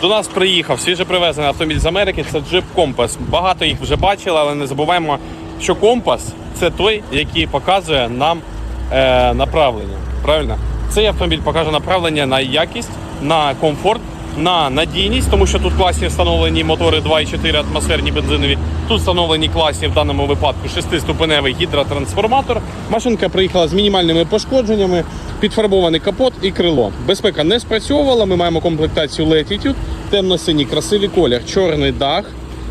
До нас приїхав свіже привезений автомобіль з Америки. Це Jeep Compass. Багато їх вже бачили, але не забуваємо, що компас це той, який показує нам е, направлення. Правильно? Цей автомобіль покаже направлення на якість, на комфорт, на надійність, тому що тут класні встановлені мотори 2,4 атмосферні бензинові. Тут встановлені класні в даному випадку шестиступеневий гідротрансформатор. Машинка приїхала з мінімальними пошкодженнями, підфарбований капот і крило. Безпека не спрацьовувала. Ми маємо комплектацію Latitude, темно-синій красивий колір, чорний дах,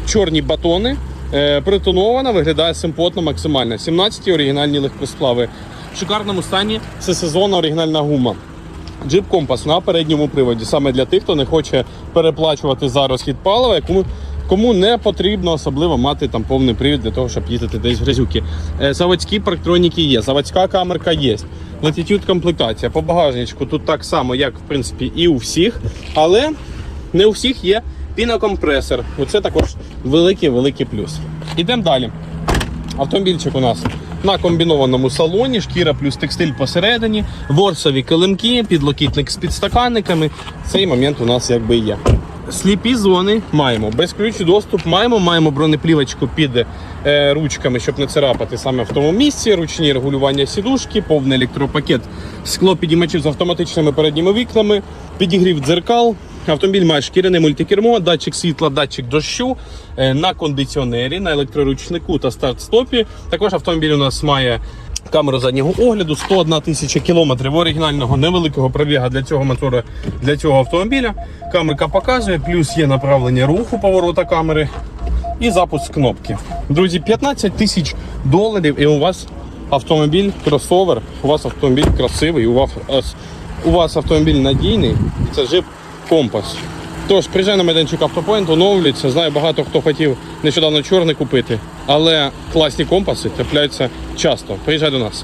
чорні батони. Е, притонована, виглядає симпотно максимально. 17 оригінальні легкосплави. В шикарному стані це сезонна оригінальна гума. Compass на передньому приводі, саме для тих, хто не хоче переплачувати за розхід палива, кому, кому не потрібно особливо мати там повний привід для того, щоб їздити десь в грязюки. Е, Заводські парктроніки є, заводська камерка є. Latitude комплектація по багажничку тут так само, як в принципі і у всіх, але не у всіх є пінокомпресор. Оце також великий-великий плюс. Ідемо далі. Автомобільчик у нас на комбінованому салоні, шкіра плюс текстиль посередині, ворсові килимки, підлокітник з підстаканниками. Цей момент у нас якби є. Сліпі зони маємо, безключий доступ маємо, маємо бронеплівочку під е, ручками, щоб не царапати саме в тому місці, ручні регулювання сідушки, повний електропакет, скло підіймачів з автоматичними передніми вікнами, підігрів дзеркал. Автомобіль має шкіряне мультикермо, датчик світла, датчик дощу е, на кондиціонері, на електроручнику та старт-стопі. Також автомобіль у нас має камеру заднього огляду, 101 тисяча кілометрів оригінального невеликого пробіга для цього мотора, для цього автомобіля. Камерка показує, плюс є направлення руху поворота камери і запуск кнопки. Друзі, 15 тисяч доларів і у вас автомобіль кросовер, у вас автомобіль красивий, у вас, у вас автомобіль надійний. Це Jeep Compass. Тож, приїжджай на майданчик Автопоінт, оновлюється. Знаю, багато хто хотів нещодавно чорний купити, але класні компаси трапляються часто. Приїжджай до нас.